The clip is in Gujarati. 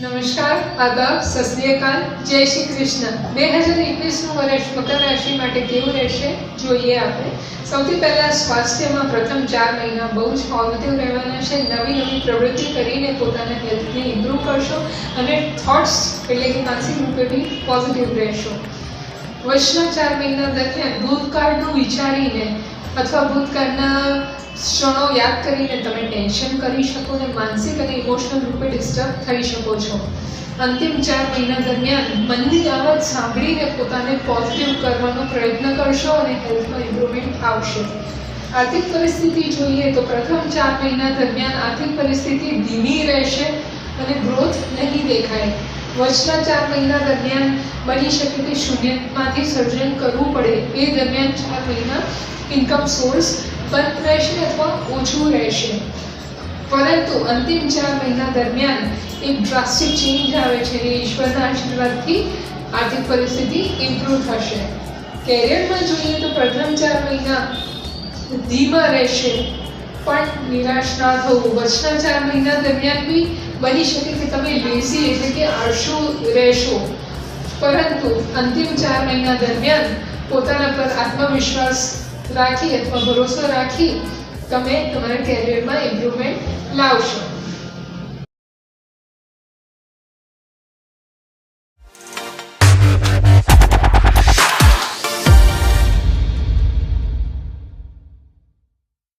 નમસ્કાર આદાબ સસ્રીયકાલ જય શ્રી કૃષ્ણ. બે હજાર એકવીસનું વર્ષ મકર રાશિ માટે કેવું રહેશે? જોઈએ આપણે. સૌથી પહેલાં સ્વાસ્થ્યમાં પ્રથમ ચાર મહિના બહુ જ પોઝિટિવ રહેવાના છે. નવી નવી પ્રવૃત્તિ કરીને પોતાના હેલ્થને ઇમ્પ્રૂવ કરશો અને થોટ્સ એટલે કે માનસિક રૂપે બી પોઝિટિવ રહેશો. વર્ષના ચાર મહિના દરમિયાન ભૂતકાળનું વિચારીને અથવા ભૂતકાળના ક્ષણો યાદ કરીને તમે ટેન્શન કરી શકો અને માનસિક અને ઇમોશનલ રૂપે ડિસ્ટર્બ થઈ શકો છો. અંતિમ ચાર મહિના દરમિયાન મનની અવાજ સાંભળીને પોતાને પોઝિટિવ કરવાનો પ્રયત્ન કરશો અને હેલ્થમાં ઇમ્પ્રુવમેન્ટ આવશે. આર્થિક પરિસ્થિતિ જોઈએ તો પ્રથમ ચાર મહિના દરમિયાન આર્થિક પરિસ્થિતિ ધીમી રહેશે અને ગ્રોથ નહીં દેખાય. વર્ષના ચાર મહિના દરમિયાન બની શકે કે શૂન્યમાંથી સર્જન કરવું પડે. એ દરમિયાન ચાર મહિના ઇન્કમ સોર્સ બંધ રહેશે અથવા ઓછું રહેશે. પરંતુ અંતિમ ચાર મહિના દરમિયાન એક ડ્રાસ્ટિક ચેન્જ આવે છે. એ ઈશ્વરના આશીર્વાદથી આર્થિક પરિસ્થિતિ ઇમ્પ્રૂવ થશે. કેરિયરમાં જોઈએ તો પ્રથમ ચાર મહિના ધીમા રહેશે, પણ નિરાશ ના થવું. વચના ચાર મહિના દરમિયાન બી બની શકે કે તમે લેઝી એટલે કે આળસુ રહેશો. પરંતુ અંતિમ ચાર મહિના દરમિયાન પોતાના પર આત્મવિશ્વાસ રાખી અથવા ભરોસો રાખી તમે તમારા કેરિયરમાં ઇમ્પ્રુવમેન્ટ લાવશો.